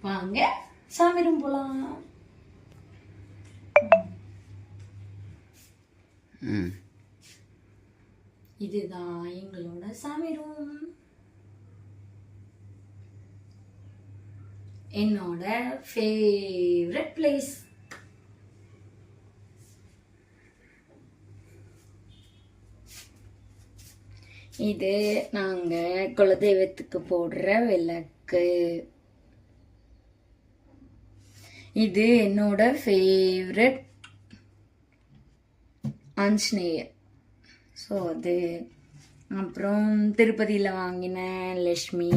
வாங்க சாமி ரூம் போலாம். ம். இதுதான் எங்களோட சாமி ரூம். என்னோட ஃபேவரட் பிளேஸ் இது நாங்க குலதெய்வத்துக்கு போடுற விளக்கு. இது என்னோட ஃபேவரட் ஆஞ்சநேயர். ஸோ அது அப்புறம் திருப்பதியில் வாங்கின லக்ஷ்மி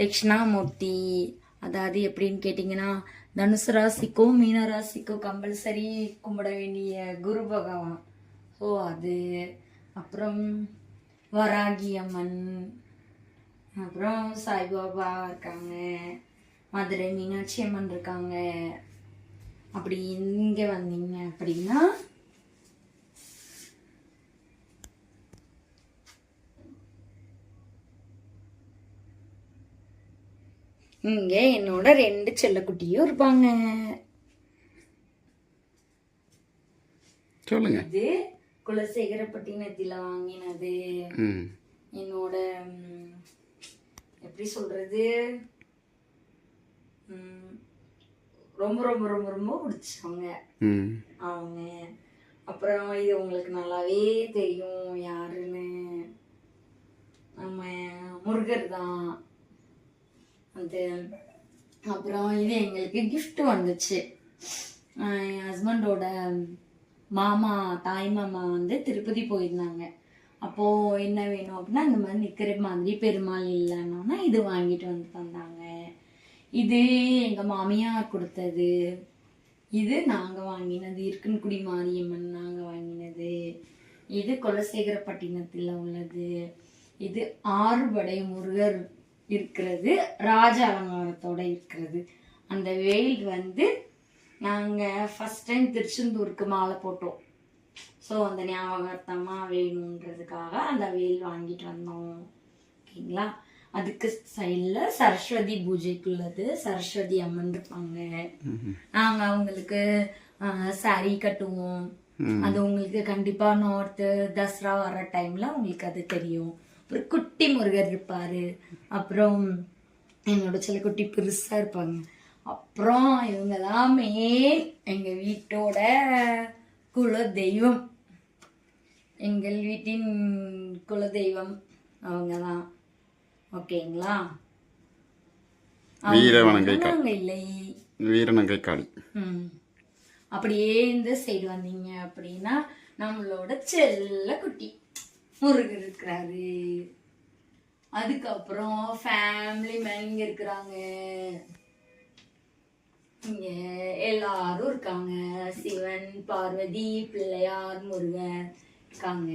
தட்சிணாமூர்த்தி அதாவது எப்படின்னு கேட்டிங்கன்னா தனுசு ராசிக்கும் மீன ராசிக்கும் கம்பல்சரி கும்பிட வேண்டிய குரு பகவான். ஸோ அது அப்புறம் வராகி அம்மன் அப்புறம் சாய்பாபா இருக்காங்க. மதுரை மீனாட்சி அம்மன் இருக்காங்க. அப்படி இங்கே வந்தீங்க அப்படின்னா இங்க என்னோட ரெண்டு செல்லக்குட்டியும் இருப்பாங்க. சொல்லுங்க. இது குலசேகரப்பட்டினத்தில் வாங்கினது. என்னோட எப்படி சொல்றது? ரொம்ப ரொம்ப ரொம்ப ரொம்ப பிடிச்சவங்க அவங்க. அப்புறம் இது உங்களுக்கு நல்லாவே தெரியும் யாருன்னு. நம்ம முருகர் தான். அது அப்புறம் இது எங்களுக்கு gift வந்துச்சு. என் ஹஸ்பண்டோட மாமா தாய் மாமா வந்து திருப்பதி போயிருந்தாங்க. அப்போ என்ன வேணும் அப்படின்னா இந்த மாதிரி நிக்கிற மாதிரி பெருமாள் இல்லைன்னா இது வாங்கிட்டு வந்து தந்தாங்க. இது எங்க மாமியார் கொடுத்தது. இது நாங்க வாங்கினது. இருக்கன்குடி மாரியம்மன் நாங்க வாங்கினது. இது குலசேகரப்பட்டினத்தில் உள்ளது. இது ஆறுபடை முருகர் இருக்கிறது. ராஜ அலங்காரத்தோட இருக்கிறது. அந்த வெயில் வந்து நாங்க ஃபர்ஸ்ட் டைம் திருச்செந்தூருக்கு மாலை போட்டோம். ஸோ அந்த ஞாபகார்த்தமாக வேணுன்றதுக்காக அந்த வெயில் வாங்கிட்டு வந்தோம். ஓகேங்களா? அதுக்கு சைடில் சரஸ்வதி பூஜைக்குள்ளது சரஸ்வதி அம்மன் இருப்பாங்க நாங்க அவங்களுக்கு saree கட்டுவோம். அது உங்களுக்கு கண்டிப்பா நார்த்து தசரா வர டைம்ல உங்களுக்கு அது தெரியும். ஒரு குட்டி முருகர் இருப்பாரு. அப்புறம் என்னோட சில குட்டி பெருசா இருப்பாங்க. அப்புறம் இவங்க மெயின் எங்க வீட்டோட குல தெய்வம். எங்கள் வீட்டின் குலதெய்வம் அவங்க தான் ஓகேங்களா? இல்லை. வீரநங்கை காளி. அப்படியே இந்த சைடு வந்தீங்க அப்படின்னா நம்மளோட செல்ல குட்டி முருகர் இருக்கிறாரு. அதுக்கப்புறம் ஃபேமிலி மேன் இங்க இருக்கிறாங்க. இங்க எல்லாரும் இருக்காங்க. சிவன் பார்வதி பிள்ளையார் முருகன் இருக்காங்க.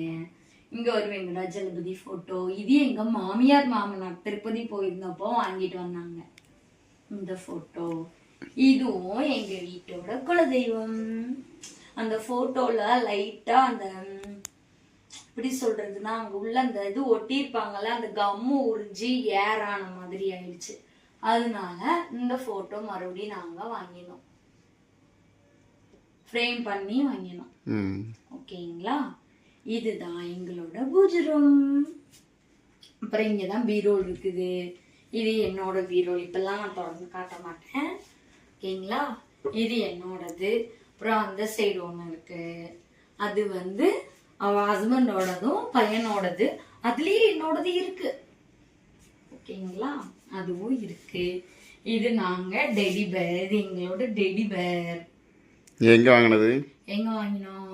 இங்க ஒரு வெங்கடாஜலபதி போட்டோ இது எங்க மாமியார் மாமனார் திருப்பதி போயிருந்தப்போ வாங்கிட்டு வந்தாங்க இந்த போட்டோ இதுவும் எங்க வீட்டோட குலதெய்வம். அந்த போட்டோல லைட்டா அந்த எப்படி சொல்றதுன்னா அங்க உள்ள அந்த இது ஒட்டியிருப்பாங்கல்ல அந்த கம்மு உறிஞ்சி ஏர் ஆன மாதிரி ஆயிடுச்சு. அதனால இந்த போட்டோ மறுபடியும் நாங்க வாங்கினோம். ஃப்ரேம் பண்ணி வாங்கினோம். ஓகேங்களா இதுதான் எங்களோட பூஜை ரூம் அப்புறம் இங்கே தான் பீரோல் இருக்குது. இது என்னோட பீரோல். இப்பெல்லாம் நான் திறந்து காட்ட மாட்டேன். ஓகேங்களா? இது என்னோடது. அப்புறம் அந்த சைடு ஒன்று இருக்கு. அது வந்து அவ ஹஸ்பண்டோடதும் பையனோடது. அதுலேயே என்னோடது இருக்கு. ஓகேங்களா? அதுவும் இருக்கு. இது நாங்க டெடி பேர் இது எங்களோட டெடி பேர் எங்கே வாங்கினது? எங்க வாங்கினோம்?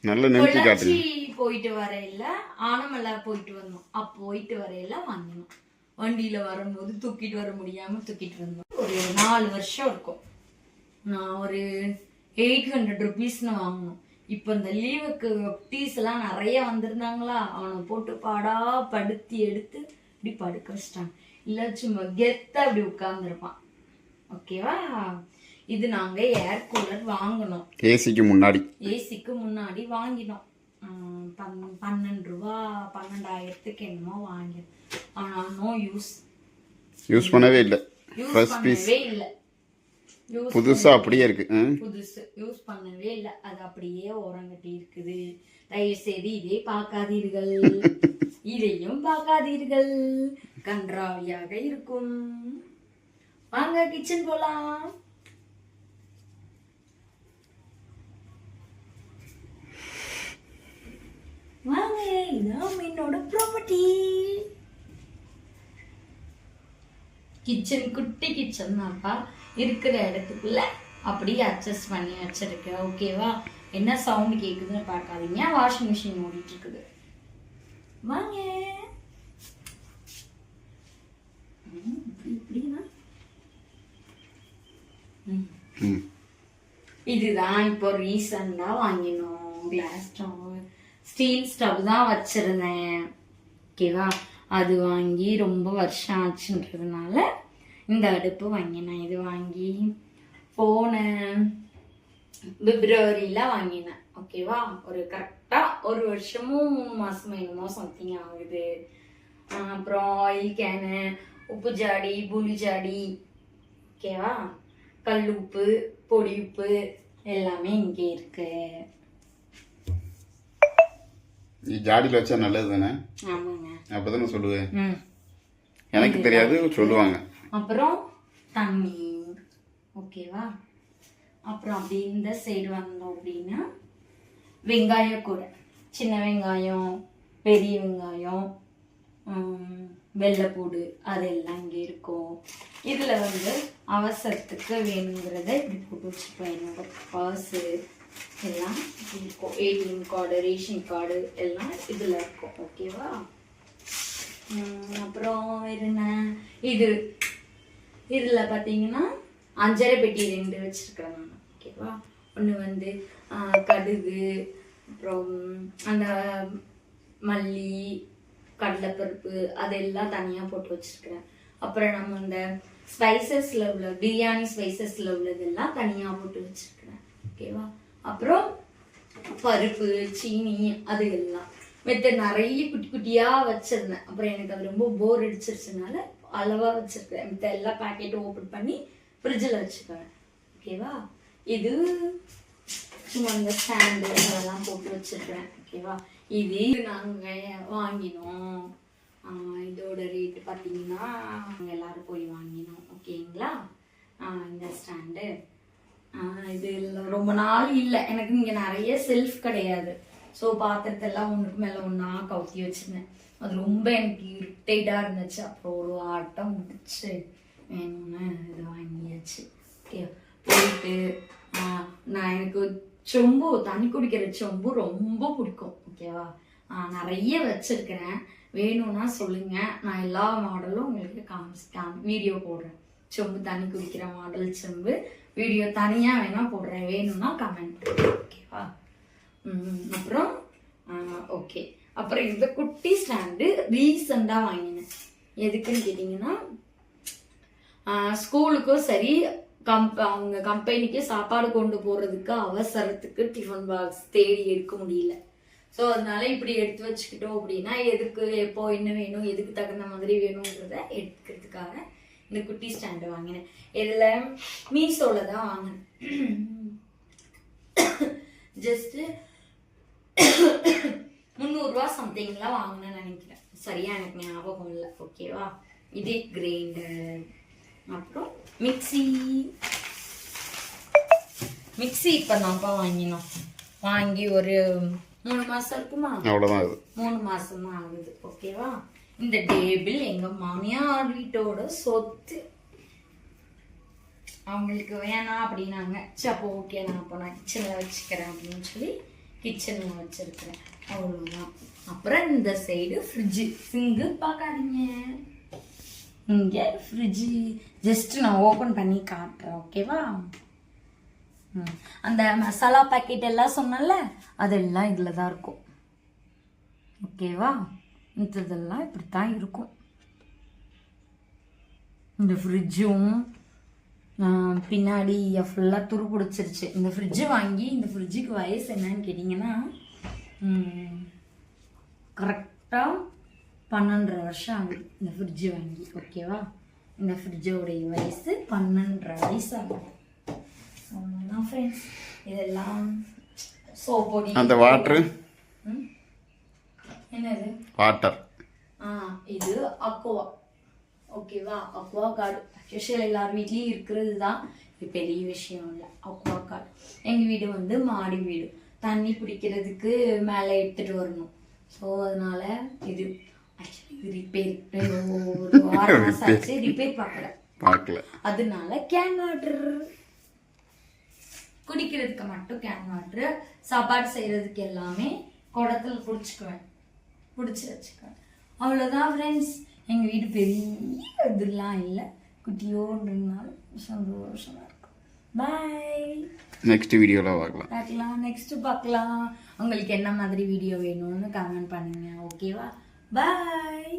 நல்ல நிறுத்தி காட்டுங்க. போயிட்டு வரையில ஆனமலை போயிட்டு வந்தோம். அப்ப போயிட்டு வரையில வாங்கினோம். வண்டியில வரும்போது தூக்கிட்டு வர முடியாம தூக்கிட்டு வந்தோம். ஒரு நாலு வருஷம் இருக்கும். நான் ஒரு எயிட் ஹண்ட்ரட் ருபீஸ்னு வாங்கினோம். இப்போ இந்த லீவுக்கு டீஸ் எல்லாம் நிறைய வந்திருந்தாங்களா? அவனை போட்டு பாடா படுத்தி எடுத்து இப்படி படுக்க வச்சிட்டாங்க. இல்ல சும்மா கெத்தா இப்படி உட்கார்ந்துருப்பான். ஓகேவா இது நாங்க ஏர் கூலர் வாங்கினோம். ஏசிக்கு முன்னாடி. ஏசிக்கு முன்னாடி வாங்கினோம். பன்னெண்டு ரூபா பன்னெண்டாயிரத்துக்கு என்னமோ வாங்கினோம். ஆனால் நோ யூஸ் யூஸ் பண்ணவே இல்லை. யூஸ். பண்ணவே இல்ல. புதுசா அப்படியே இருக்கு? புதுசு. யூஸ் பண்ணவே இல்ல. அது அப்படியே ஓரங்கட்டி இருக்குது. தயவு செய்து இதை பார்க்காதீர்கள். இதையும் பார்க்காதீர்கள். கன்றாவியாக இருக்கும். வாங்க கிச்சன் போலாம். வாங்க இதான் என்னோட ப்ராப்பர்ட்டி கிச்சன் குட்டி கிச்சன் தான்ப்பா. இருக்கிற இடத்துக்குள்ள அப்படியே அட்ஜஸ்ட் பண்ணி வச்சிருக்கேன் ஓகேவா என்ன சவுண்ட் கேக்குதுன்னு பார்க்காதீங்க. வாஷிங் மிஷின் ஓடிட்டு இருக்குது வாங்க இதுதான் இப்போ ரீசெண்டாக வாங்கினோம். கிளாஸ் ஸ்டவ் ஸ்டீல் ஸ்டவ் தான் வச்சுருந்தேன். ஓகேவா அது வாங்கி ரொம்ப வருஷம் ஆச்சுன்றதுனால இந்த அடுப்பு வாங்கினேன் இது வாங்கி போன பிப்ரவரியில் வாங்கினேன். ஓகேவா ஒரு கரெக்டாக ஒரு வருஷமும் மூணு மாதமும் என்னமோ சம்திங் ஆகுது. அப்புறம் ஆயில் கேனு உப்பு ஜாடி புளி ஜாடி. ஓகேவா கல் உப்பு பொடி உப்பு எல்லாமே இங்கே இருக்குது நீ ஜாடியில் வச்சா நல்லது தானே ஆமாங்க. அப்பதானே சொல்லுவேன். ம். எனக்கு தெரியாது சொல்லுவாங்க. அப்புறம் தண்ணி. ஓகேவா? அப்புறம் அப்படி இந்த சைடு வந்தோம் அப்படின்னா வெங்காய கூடை. சின்ன வெங்காயம் பெரிய வெங்காயம் வெள்ளைப்பூடு அதெல்லாம் இங்கே இருக்கும். இதில் வந்து அவசரத்துக்கு வேணுங்கிறத இப்படி போட்டு வச்சுப்பேன். என்னோட பர்ஸு எல்லாம் இருக்கும் ஏடிஎம் கார்டு ரேஷன் கார்டு எல்லாம் இதில் இருக்கும். ஓகேவா அப்புறம் என்ன? இது. இதில் பார்த்தீங்கன்னா அஞ்சரை பெட்டி ரெண்டு வச்சிருக்கிறேன் நான். ஓகேவா ஒன்று வந்து கடுகு அப்புறம் அந்த மல்லி கடலைப்பருப்பு அதெல்லாம் தனியாக போட்டு வச்சிருக்கிறேன். அப்புறம் நம்ம இந்த ஸ்பைசஸில் உள்ள பிரியாணி ஸ்பைசஸில் உள்ளதெல்லாம் தனியாக போட்டு வச்சிருக்கிறேன். ஓகேவா அப்புறம் பருப்பு சீனி அது எல்லாம் மெத்த நிறைய குட்டி குட்டியாக வச்சிருந்தேன். அப்புறம் எனக்கு அது ரொம்ப போர் அடிச்சிருச்சுனால அளவாக வச்சுருக்கேன். மித்த எல்லா பேக்கெட்டும் ஓப்பன் பண்ணி ஃப்ரிட்ஜில் வச்சுக்குவேன். ஓகேவா இது சும்மா இந்த ஸ்டாண்டு அதெல்லாம் போட்டு வச்சிருக்கேன். ஓகேவா இது நாங்கள் வாங்கினோம். இதோட ரேட்டு பார்த்தீங்கன்னா நாங்கள் எல்லாரும் போய் வாங்கினோம். ஓகேங்களா இந்த ஸ்டாண்டு இது ரொம்ப நாள் இல்லை. எனக்கு இங்கே நிறைய செல்ஃப் கிடையாது. ஸோ பாத்திரத்தெல்லாம் ஒன்றுக்கு மேலே ஒன்றா கவுத்தி வச்சிருந்தேன். அது ரொம்ப எனக்கு இரிட்டேட்டாக இருந்துச்சு. அப்புறம் ஒரு ஆட்டம் முடிச்சு வேணும்னு இது வாங்கியாச்சு. ஓகே போயிட்டு நான் எனக்கு சொம்பு தண்ணி குடிக்கிற சொம்பு ரொம்ப பிடிக்கும். ஓகேவா நிறைய வச்சுருக்கிறேன். வேணும்னா சொல்லுங்கள் நான் எல்லா மாடலும் உங்களுக்கு காமிச்சு காமி வீடியோ போடுறேன். சொம்பு தண்ணி குடிக்கிற மாடல் செம்பு. வீடியோ தனியாக வேணால் போடுறேன். வேணும்னா கமெண்ட் ஓகேவா அப்புறம் ஓகே அப்புறம் இந்த குட்டி ஸ்டாண்டு ரீசெண்டாக வாங்கினேன். எதுக்குன்னு கேட்டிங்கன்னா ஸ்கூலுக்கும் சரி கம்ப அவங்க கம்பெனிக்கு சாப்பாடு கொண்டு போகிறதுக்கு அவசரத்துக்கு டிஃபன் பாக்ஸ் தேடி எடுக்க முடியல. ஸோ அதனால இப்படி எடுத்து வச்சுக்கிட்டோம் அப்படின்னா எதுக்கு எப்போ என்ன வேணும் எதுக்கு தகுந்த மாதிரி வேணுங்கிறத எடுக்கிறதுக்காக இந்த குட்டி ஸ்டாண்டு வாங்கினேன். இதில் மீஷோவில் தான் வாங்கினேன். ஜஸ்ட்டு முந்நூறுரூவா சம்திங்லாம் வாங்கினேன்னு நினைக்கிறேன். சரியா எனக்கு ஞாபகம் இல்லை. ஓகேவா இது கிரைண்டர் அப்புறம் மிக்ஸி மிக்ஸி இப்போ தான்ப்பா வாங்கினோம். வாங்கி ஒரு மூணு மாதம் இருக்குமா? அவ்வளோதான் மூணு மாசம் தான் ஆகுது ஓகேவா இந்த டேபிள் எங்க மாமியார் வீட்டோட சொத்து. அவங்களுக்கு வேணாம் அப்படின்னாங்க. சரி அப்போ ஓகே நான் அப்போ நான் கிச்சனில் வச்சுக்கிறேன் அப்படின்னு சொல்லி கிச்சனில் வச்சிருக்கிறேன். அவ்வளோதான் அப்புறம் இந்த சைடு ஃப்ரிட்ஜு சிங்கு பார்க்காதீங்க. இங்கே ஃப்ரிட்ஜு ஜஸ்ட் நான் ஓப்பன் பண்ணி காட்டுறேன் ஓகேவா ம். அந்த மசாலா பேக்கெட் எல்லாம் சொன்னல அதெல்லாம் இதில் தான் இருக்கும் ஓகேவா மற்றதெல்லாம் இப்படி தான் இருக்கும். இந்த ஃப்ரிட்ஜும் பின்னாடி ஃபுல்லாக துரு பிடிச்சிருச்சு. இந்த ஃப்ரிட்ஜு வாங்கி இந்த ஃப்ரிட்ஜுக்கு வயசு என்னன்னு கேட்டிங்கன்னா கரெக்டாக பன்னெண்டரை வருஷம் ஆகுது இந்த ஃப்ரிட்ஜு வாங்கி ஓகேவா இந்த ஃப்ரிட்ஜோடைய வயசு பன்னெண்டரை வயசு ஆகும் அவ்வளோதான் ஃப்ரெண்ட்ஸ் இதெல்லாம் சோப்பொடி அந்த வாட்ரு? என்னது? வாட்டர் ஆ இது அக்வா ஓகேவா அக்வா கார்டு யூஸ்வல் எல்லார் வீட்லேயும் இருக்கிறது தான் இது பெரிய விஷயம் இல்லை. அக்வா கார்டு எங்கள் வீடு வந்து மாடி வீடு. தண்ணி பிடிக்கிறதுக்கு மேலே எடுத்துகிட்டு வரணும். ஸோ அதனால இது ஆக்சுவலி ரிப்பேர் ஒரு ஆறு மாதம் ரிப்பேர் பார்க்கல. பார்க்கல. அதனால கேன் வாட்டர் குடிக்கிறதுக்கு மட்டும் கேன் வாட்டர் சாப்பாடு செய்யறதுக்கு எல்லாமே குடத்துல பிடிச்சிக்குவேன் பிடிச்சி வச்சுக்குவேன் அவ்வளோதான் ஃப்ரெண்ட்ஸ் எங்கள் வீடு பெரிய இதெல்லாம் இல்லை. குட்டியோன்றதுனால சந்தோஷமா இருக்கும். பாய் நெக்ஸ்ட் வீடியோவில் பார்க்கலாம். பார்க்கலாம். நெக்ஸ்ட் பார்க்கலாம். உங்களுக்கு என்ன மாதிரி வீடியோ வேணும்னு கமெண்ட் பண்ணுங்க. ஓகேவா பாய்